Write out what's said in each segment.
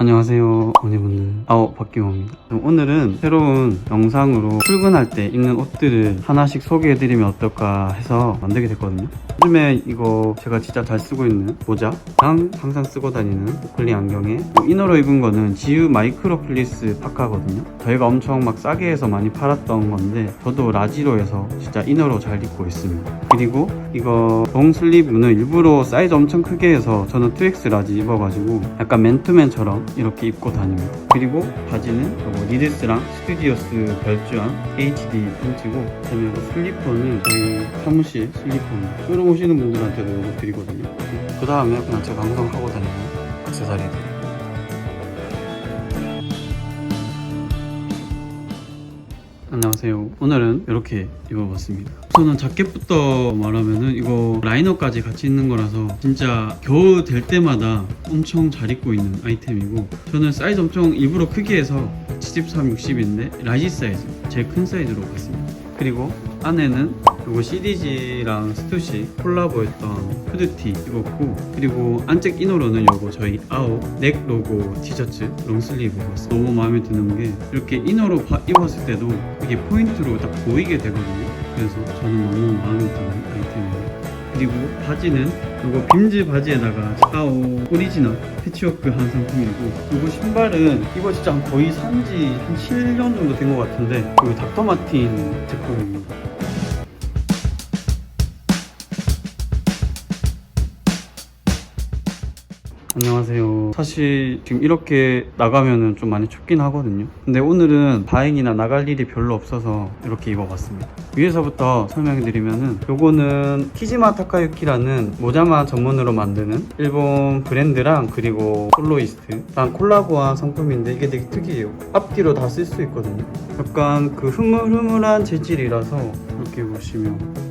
안녕하세요 언니분들. 아우 박기호입니다. 오늘은 새로운 영상으로 출근할 때 입는 옷들을 하나씩 소개해드리면 어떨까 해서 만들게 됐거든요. 요즘에 이거 제가 진짜 잘 쓰고 있는 모자랑 항상 쓰고 다니는 오클리 안경에 뭐 이너로 입은 거는 지유 마이크로 플리스 파카거든요. 저희가 엄청 막 싸게 해서 많이 팔았던 건데 저도 라지로 해서 진짜 이너로 잘 입고 있습니다. 그리고 이거 롱 슬리브는 일부러 사이즈 엄청 크게 해서 저는 2X 라지 입어가지고 약간 맨투맨처럼 이렇게 입고 다닙니다 그리고 바지는 이거 리드스랑 스튜디오스 별주한 HD 팬츠고 그다음에 이거 슬리퍼는 저희 사무실 슬리퍼입니다. 새로 오시는 분들한테도 이거 드리거든요. 그 다음에 그냥 제가 항상 하고 다니는 액세서리들 안녕하세요. 오늘은 이렇게 입어봤습니다. 저는 자켓부터 말하면은 이거 라이너까지 같이 있는 거라서 진짜 겨우 될 때마다 엄청 잘 입고 있는 아이템이고 저는 사이즈 엄청 일부러 크게 해서 73, 60인데 라지 사이즈 제일 큰 사이즈로 갔습니다. 그리고 안에는 이거 CDG랑 스투시 콜라보했던 후드티 입었고 그리고 안쪽 이너로는 요거 저희 아오 넥 로고 티셔츠 롱슬리브 입었어요. 너무 마음에 드는 게 이렇게 이너로 바- 입었을 때도 이게 포인트로 딱 보이게 되거든요. 그래서 저는 너무 마음에 드는 아이템이에요. 그리고 바지는 이거 빔즈 바지에다가 아오 오리지널 패치워크 한 상품이고 이거 신발은 이거 진짜 거의 산지 한 7년 정도 된 것 같은데 이거 닥터마틴 제품입니다 안녕하세요. 사실 지금 이렇게 나가면은 좀 많이 춥긴 하거든요. 근데 오늘은 다행히나 나갈 일이 별로 없어서 이렇게 입어봤습니다. 위에서부터 설명해드리면은 요거는 키지마 타카유키라는 모자만 전문으로 만드는 일본 브랜드랑 그리고 폴로이스트랑 콜라보한 상품인데 이게 되게 특이해요. 앞뒤로 다 쓸 수 있거든요. 약간 그 흐물흐물한 재질이라서 이렇게 보시면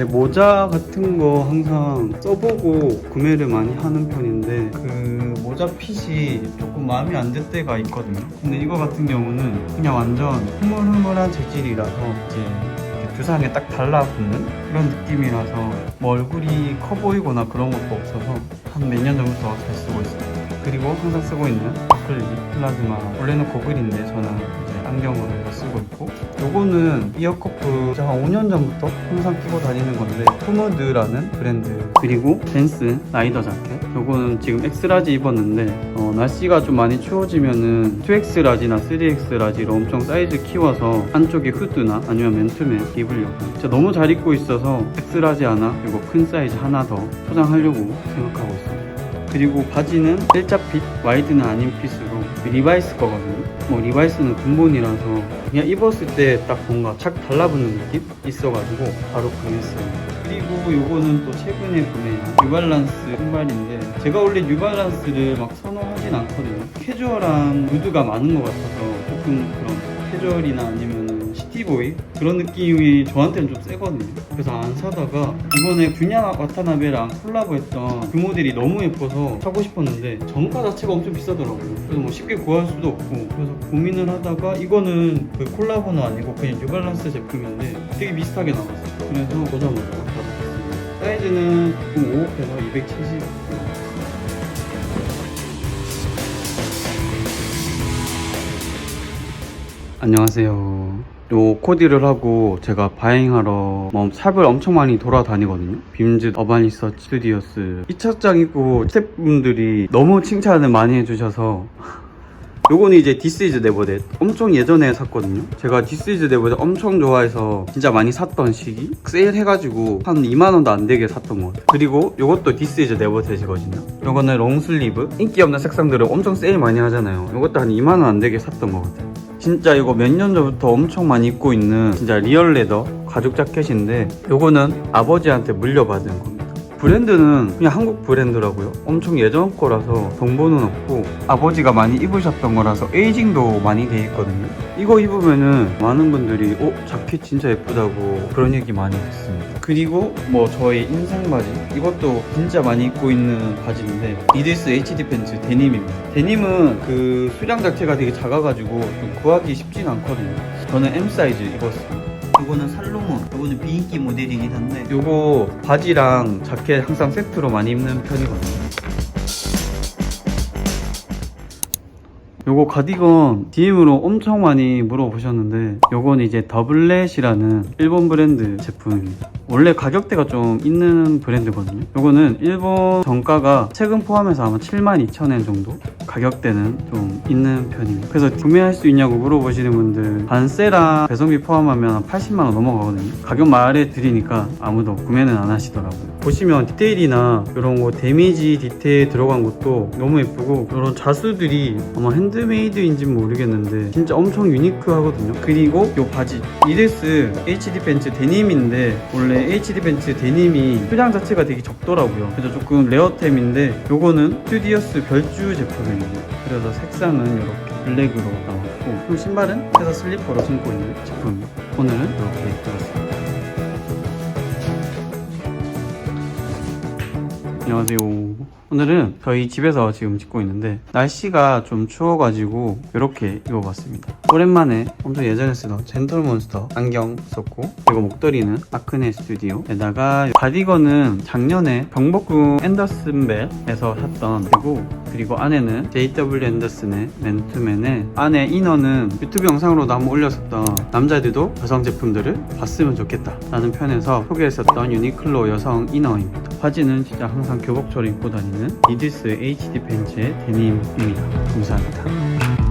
네, 모자 같은 거 항상 써보고 구매를 많이 하는 편인데 그 모자 핏이 조금 마음에 안 들 때가 있거든요. 근데 이거 같은 경우는 그냥 완전 흐물흐물한 재질이라서 이제 두상에 딱 달라붙는 그런 느낌이라서 뭐 얼굴이 커 보이거나 그런 것도 없어서 한 몇 년 전부터 잘 쓰고 있어요. 그리고 항상 쓰고 있는 아클리 플라즈마 원래는 고글인데 저는 안경으로 쓰고 있고 요거는 이어커프 제가 한 5년 전부터 항상 끼고 다니는 건데 푸무드라는 브랜드. 그리고 댄스 라이더 자켓. 요거는 지금 엑스라지 입었는데 어, 날씨가 좀 많이 추워지면은 2X라지나 3X라지로 엄청 사이즈 키워서 안쪽에 후드나 아니면 맨투맨 입으려고. 진짜 너무 잘 입고 있어서 엑스라지 하나 그리고 큰 사이즈 하나 더 포장하려고 생각하고 있어요 그리고 바지는 일자핏, 와이드는 아닌 핏으로 리바이스 거거든요. 뭐 리바이스는 근본이라서 그냥 입었을 때 딱 뭔가 착 달라붙는 느낌 있어가지고 바로 구매했어요. 그리고 요거는 또 최근에 구매한 뉴발란스 신발인데 제가 원래 뉴발란스를 막 선호하진 않거든요. 캐주얼한 무드가 많은 것 같아서 조금 그런 캐주얼이나 아니면은 시티보이 그런 느낌이 저한테는 좀 세거든요. 그래서 안 사다가 이번에 균야 와타나베랑 콜라보했던 그 모델이 너무 예뻐서 사고 싶었는데 정가 자체가 엄청 비싸더라고요. 그래서 뭐 쉽게 구할 수도 없고 그래서 고민을 하다가 이거는 그 콜라보는 아니고 그냥 뉴발란스 제품인데 되게 비슷하게 나왔어요. 그래서 보자마자 받아봤습니다. 사이즈는 보통 5호에서 270. 안녕하세요. 요 코디를 하고 제가 바잉하러 뭐 샵을 엄청 많이 돌아다니거든요. 빔즈 리서치 스튜디오스 이 착장 입고 스태프분들이 너무 칭찬을 많이 해주셔서 요거는 이제 디스이즈 네버댓 엄청 예전에 샀거든요. 제가 디스이즈 네버댓 엄청 좋아해서 진짜 많이 샀던 시기? 세일 해가지고 한 2만원도 안 되게 샀던 것 같아요. 그리고 요것도 디스이즈 네버댓이거든요. 요거는 롱슬리브. 인기 없는 색상들을 엄청 세일 많이 하잖아요. 요것도 한 2만원 안 되게 샀던 것 같아요. 진짜 이거 몇 년 전부터 엄청 많이 입고 있는 진짜 리얼 레더 가죽 자켓인데 요거는 아버지한테 물려받은 겁니다 브랜드는 그냥 한국 브랜드라고요. 엄청 예전 거라서 정보는 없고 아버지가 많이 입으셨던 거라서 에이징도 많이 돼 있거든요. 이거 입으면은 많은 분들이 어 자켓 진짜 예쁘다고 그런 얘기 많이 듣습니다. 그리고 뭐 저의 인생 바지 이것도 진짜 많이 입고 있는 바지인데 리드스 HD 팬츠 데님입니다. 데님은 그 수량 자체가 되게 작아가지고 좀 구하기 쉽진 않거든요. 저는 M 사이즈 입었습니다. 이거는 살로몬 이거는 비인기 모델이긴 한데 이거 바지랑 자켓 항상 세트로 많이 입는 편이거든요 요거 가디건 DM으로 엄청 많이 물어보셨는데 요건 이제 더블렛이라는 일본 브랜드 제품입니다. 원래 가격대가 좀 있는 브랜드거든요. 요거는 일본 정가가 세금 포함해서 아마 72,000엔 정도 가격대는 좀 있는 편입니다. 그래서 구매할 수 있냐고 물어보시는 분들 반세랑 배송비 포함하면 한 80만원 넘어가거든요. 가격 말해 드리니까 아무도 구매는 안 하시더라고요. 보시면 디테일이나 이런 거 데미지 디테일 들어간 것도 너무 예쁘고 이런 자수들이 아마 핸드메이드인지 는 모르겠는데 진짜 엄청 유니크하거든요. 그리고 요 바지 이데스 HD 벤츠 데님인데 원래 HD 벤츠 데님이 수량 자체가 되게 적더라고요. 그래서 조금 레어템인데 요거는 스튜디오스 별주 제품 그래서 색상은 이렇게 블랙으로 나왔고 그리고 신발은 회사 슬리퍼로 신고 있는 제품입니다. 오늘은 이렇게 들었습니다. 안녕하세요. 오늘은 저희 집에서 지금 찍고 있는데 날씨가 좀 추워가지고 이렇게 입어봤습니다. 오랜만에 엄청 예전에 쓰던 젠털몬스터 안경 썼고 그리고 목도리는 아크네 스튜디오에다가 가디건은 작년에 경복궁 앤더슨벨에서 샀던 그리고 그리고 안에는 JW 앤더슨의 맨투맨에 안에 이너는 유튜브 영상으로도 한번 올렸었던 남자들도 여성 제품들을 봤으면 좋겠다 라는 편에서 소개했었던 유니클로 여성 이너입니다. 바지는 진짜 항상 교복처럼 입고 다니는 이디스 HD 팬츠의 데님입니다. 감사합니다.